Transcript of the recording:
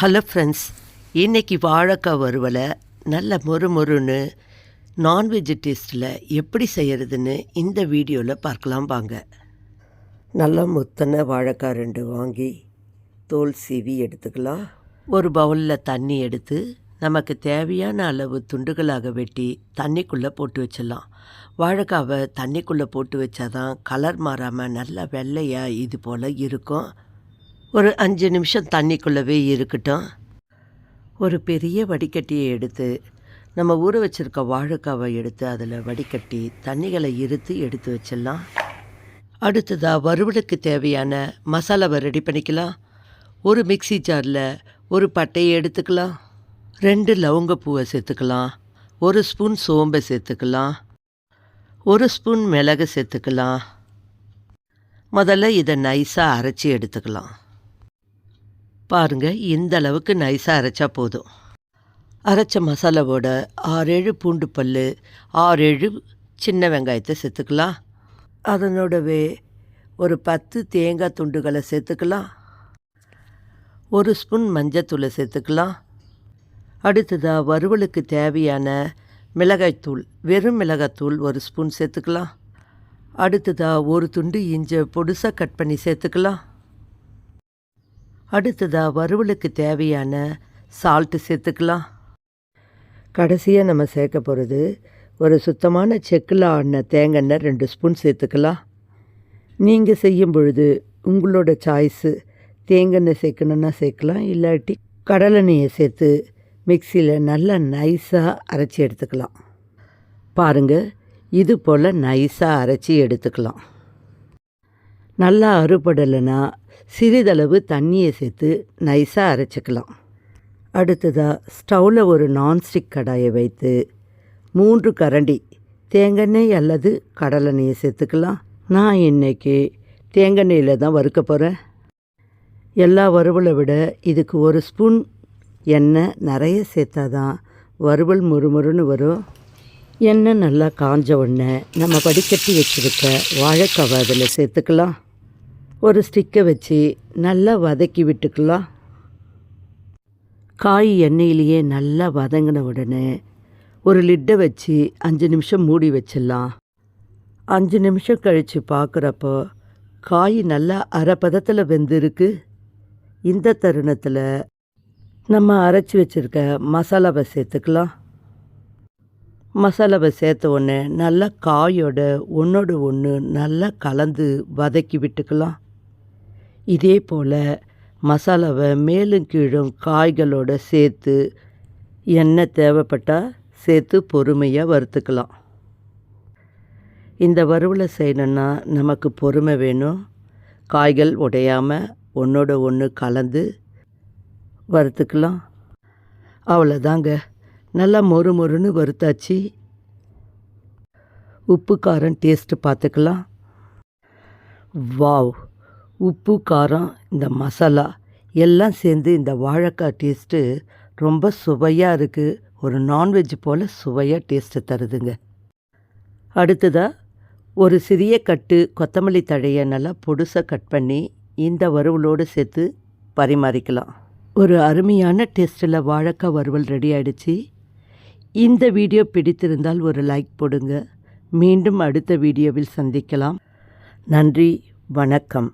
Hello friends இன்னைக்கு வாழைக்காய் வறுவலை நல்ல மொறு மொறுன்னு நான்வெஜ் டேஸ்ட்டில் எப்படி செய்கிறதுன்னு இந்த வீடியோவில் பார்க்கலாம் வாங்க. நல்லா முத்தனை வாழைக்காய் ரெண்டு வாங்கி தோல் சீவி எடுத்துக்கலாம். ஒரு பவுலில் தண்ணி எடுத்து நமக்கு தேவையான அளவு துண்டுகளாக வெட்டி தண்ணிக்குள்ளே போட்டு வச்சிடலாம். வாழைக்காவை தண்ணிக்குள்ளே போட்டு வச்சாதான் கலர் மாறாமல் நல்லா வெள்ளையாக இது போல் இருக்கும். ஒரு அஞ்சு நிமிஷம் தண்ணிக்குள்ளவே இருக்கட்டும். ஒரு பெரிய வடிகட்டியை எடுத்து நம்ம ஊற வச்சிருக்க வாழைக்காவை எடுத்து அதில் வடிகட்டி தண்ணிகளை இருத்து எடுத்து வச்சிடலாம். அடுத்ததாக வறுவலுக்கு தேவையான மசாலாவை ரெடி பண்ணிக்கலாம். ஒரு மிக்ஸி ஜாரில் ஒரு பட்டையை எடுத்துக்கலாம். ரெண்டு லவங்கப்பூவை சேர்த்துக்கலாம். ஒரு ஸ்பூன் சோம்பை சேர்த்துக்கலாம். ஒரு ஸ்பூன் மிளகு சேர்த்துக்கலாம். முதல்ல இதை நைஸாக அரைச்சி எடுத்துக்கலாம். பாருங்க இந்த அளவுக்கு நைஸாக அரைச்சா போதும். அரைச்ச மசாலாவோட ஆறேழு பூண்டு பல் ஆறேழு சின்ன வெங்காயத்தை சேர்த்துக்கலாம். அதனோடவே ஒரு பத்து தேங்காய் துண்டுகளை சேர்த்துக்கலாம். ஒரு ஸ்பூன் மஞ்சத்தூளை சேர்த்துக்கலாம். அடுத்ததாக வறுவலுக்கு தேவையான மிளகாய்த்தூள் வெறும் மிளகாய்த்தூள் ஒரு ஸ்பூன் சேர்த்துக்கலாம். அடுத்ததாக ஒரு துண்டு இஞ்சை பொடுசாக கட் பண்ணி சேர்த்துக்கலாம். அடுத்ததாக வறுவலுக்கு தேவையான சால்ட்டு சேர்த்துக்கலாம். கடைசியாக நம்ம சேர்க்க போகிறது ஒரு சுத்தமான செக்கில் ஆடின தேங்காய் ரெண்டு ஸ்பூன் சேர்த்துக்கலாம். நீங்கள் செய்யும் பொழுது உங்களோட சாய்ஸு தேங்காய் சேர்க்கணுன்னா சேர்க்கலாம் இல்லாட்டி கடலெண்ணெயை சேர்த்து மிக்சியில் நல்லா நைஸாக அரைச்சி எடுத்துக்கலாம். பாருங்கள் இது போல் நைஸாக அரைச்சி எடுத்துக்கலாம். நல்லா அறுபடலைன்னா சிறிதளவு தண்ணியை சேர்த்து நைஸாக அரைச்சிக்கலாம். அடுத்ததாக ஸ்டவ்வில் ஒரு நான்ஸ்டிக் கடாயை வைத்து மூன்று கரண்டி தேங்காய் அல்லது கடலெண்ணெயை சேர்த்துக்கலாம். நான் இன்னைக்கு தேங்காய் தான் வறுக்க போகிறேன் எல்லா வறுவலை விட இதுக்கு ஒரு ஸ்பூன் எண்ணெய் நிறைய சேர்த்தா தான் வறுவல் முறுமுறுன்னு வரும். எண்ணெய் நல்லா காஞ்ச உடனே நம்ம வடிகட்டி வச்சுருக்க வாழைக்காவை அதில் சேர்த்துக்கலாம். ஒரு ஸ்டிக்கை வச்சு நல்லா வதக்கி விட்டுக்கலாம். காய் எண்ணெயிலேயே நல்லா வதங்கின உடனே ஒரு லிட்டை வச்சு அஞ்சு நிமிஷம் மூடி வச்சிடலாம். அஞ்சு நிமிஷம் கழித்து பார்க்குறப்போ காய் நல்லா அரை பதத்தில் வெந்திருக்கு. இந்த தருணத்தில் நம்ம அரைச்சி வச்சுருக்க மசாலாவை சேர்த்துக்கலாம். மசாலாவை சேர்த்த உடனே நல்லா காயோட ஒன்றோடு ஒன்று நல்லா கலந்து வதக்கி விட்டுக்கலாம். இதே போல் மசாலாவை மேலும் கீழும் காய்களோட சேர்த்து எண்ணெய் தேவைப்பட்டால் சேர்த்து பொறுமையாக வறுத்துக்கலாம். இந்த வறுவலை செய்யணுன்னா நமக்கு பொறுமை வேணும். காய்கள் உடையாமல் ஒன்றோட ஒன்று கலந்து வறுத்துக்கலாம். அவ்வளோதாங்க நல்லா மொறு மொறுன்னு வறுத்தாச்சு. உப்பு காரம் டேஸ்ட்டு பார்த்துக்கலாம். வாவ். உப்பு காரம் இந்த மசாலா எல்லாம் சேர்ந்து இந்த வாழைக்காய் டேஸ்ட்டு ரொம்ப சுவையாக இருக்குது ஒரு நான்வெஜ் போல் சுவையாக டேஸ்ட்டு தருதுங்க. அடுத்ததாக ஒரு சிறிய கட்டு கொத்தமல்லி தழையை நல்லா பொடுசாக கட் பண்ணி இந்த வறுவலோடு சேர்த்து பரிமாறிக்கலாம். ஒரு அருமையான டேஸ்ட்டில் வாழைக்காய் வறுவல் ரெடி ஆகிடுச்சு இந்த வீடியோ பிடித்திருந்தால் ஒரு லைக் போடுங்க. மீண்டும் அடுத்த வீடியோவில் சந்திக்கலாம். நன்றி வணக்கம்.